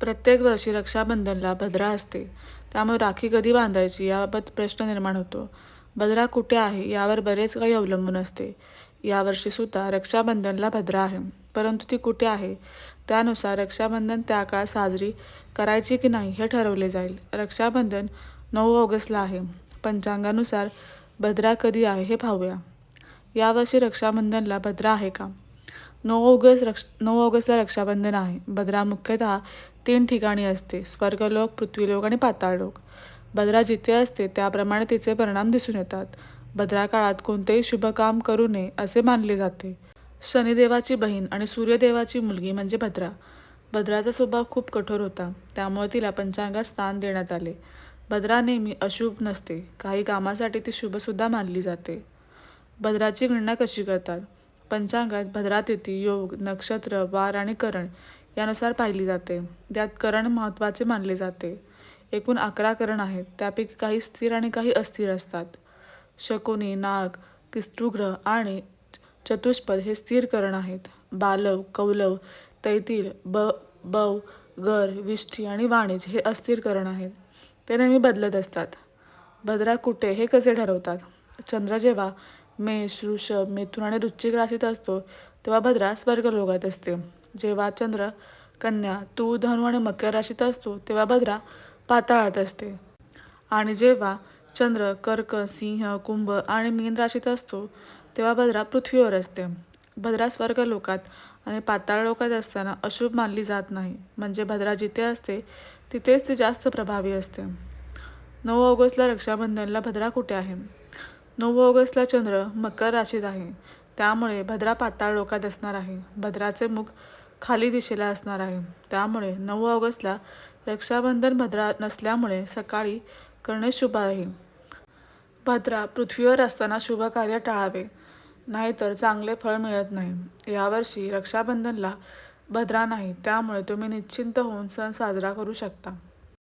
प्रत्येक वर्षी रक्षाबंधनला भद्रा असते. त्यामुळे राखी कधी बांधायची याबाबत प्रश्न निर्माण होतो. भद्रा कुठे आहे यावर बरेच काही अवलंबून असते. यावर्षीसुद्धा रक्षाबंधनला भद्रा आहे. परंतु ती कुठे आहे? त्यानुसार रक्षाबंधन त्या काळात साजरी करायची की नाही हे ठरवले जाईल. रक्षाबंधन नऊ ऑगस्टला आहे. पंचांगानुसार भद्रा कधी आहे हे पाहूया. यावर्षी रक्षाबंधनला भद्रा आहे का? नऊ ऑगस्ट रक्ष नऊ ऑगस्टला रक्षाबंधन आहे. भद्रा मुख्यतः तीन ठिकाणी असते. स्वर्गलोक पृथ्वीलोक आणि पाताळलोक. भद्रा जिथे असते त्याप्रमाणे तिचे परिणाम दिसून येतात. भद्रा काळात कोणतेही शुभ काम करू नये असे मानले जाते. शनिदेवाची बहीण आणि सूर्यदेवाची मुलगी म्हणजे भद्रा. भद्राचा स्वभाव खूप कठोर होता. त्यामुळे तिला पंचांगात स्थान देण्यात आले. भद्रा नेहमी अशुभ नसते. काही कामासाठी ती शुभसुद्धा मानली जाते. भद्राची गणना कशी करतात? पंचांगात भद्रा तिथी योग नक्षत्र वार आणि करण यानुसार पाहिली जाते. त्यात करण महत्त्वाचे मानले जाते. एकूण अकरा करण आहेत. त्यापैकी काही स्थिर आणि काही अस्थिर असतात. शकुनी नाग किस्तृग्रह आणि चतुष्पद हे स्थिर करण आहेत. बालव कौलव तैतील ब बव गर विष्ठी आणि वाणिज हे अस्थिर करण आहेत. ते नेहमी बदलत असतात. भद्रा कुठे हे कसे ठरवतात? चंद्र जेव्हा मेष वृषभ मिथुन आणि वृश्चिक राशीत असतो तेव्हा भद्रा स्वर्गलोकात असते. जेव्हा चंद्र कन्या तू धनु आणि मकर राशीत असतो तेव्हा भद्रा पाताळात असते. आणि जेव्हा चंद्र कर्क सिंह कुंभ आणि मीन राशीत असतो तेव्हा भद्रा पृथ्वीवर असते. भद्रा स्वर्ग लोकात आणि पाताळ लोकात असताना अशुभ मानली जात नाही. म्हणजे भद्रा जिथे असते तिथेच ती जास्त प्रभावी असते. नऊ ऑगस्टला रक्षाबंधनला भद्रा कुठे आहे? नऊ ऑगस्टला चंद्र मकर राशीत आहे. त्यामुळे भद्रा पाताळ लोकात असणार आहे. भद्राचे मुख खाली दिशेला असणार आहे. त्यामुळे नऊ ऑगस्टला रक्षाबंधन भद्रा नसल्यामुळे सकाळी करणे शुभ आहे. भद्रा पृथ्वीवर असताना शुभ कार्य टाळावे. नाहीतर चांगले फळ मिळत नाही. यावर्षी रक्षाबंधनला भद्रा नाही. त्यामुळे तुम्ही निश्चिंत होऊन सण साजरा करू शकता.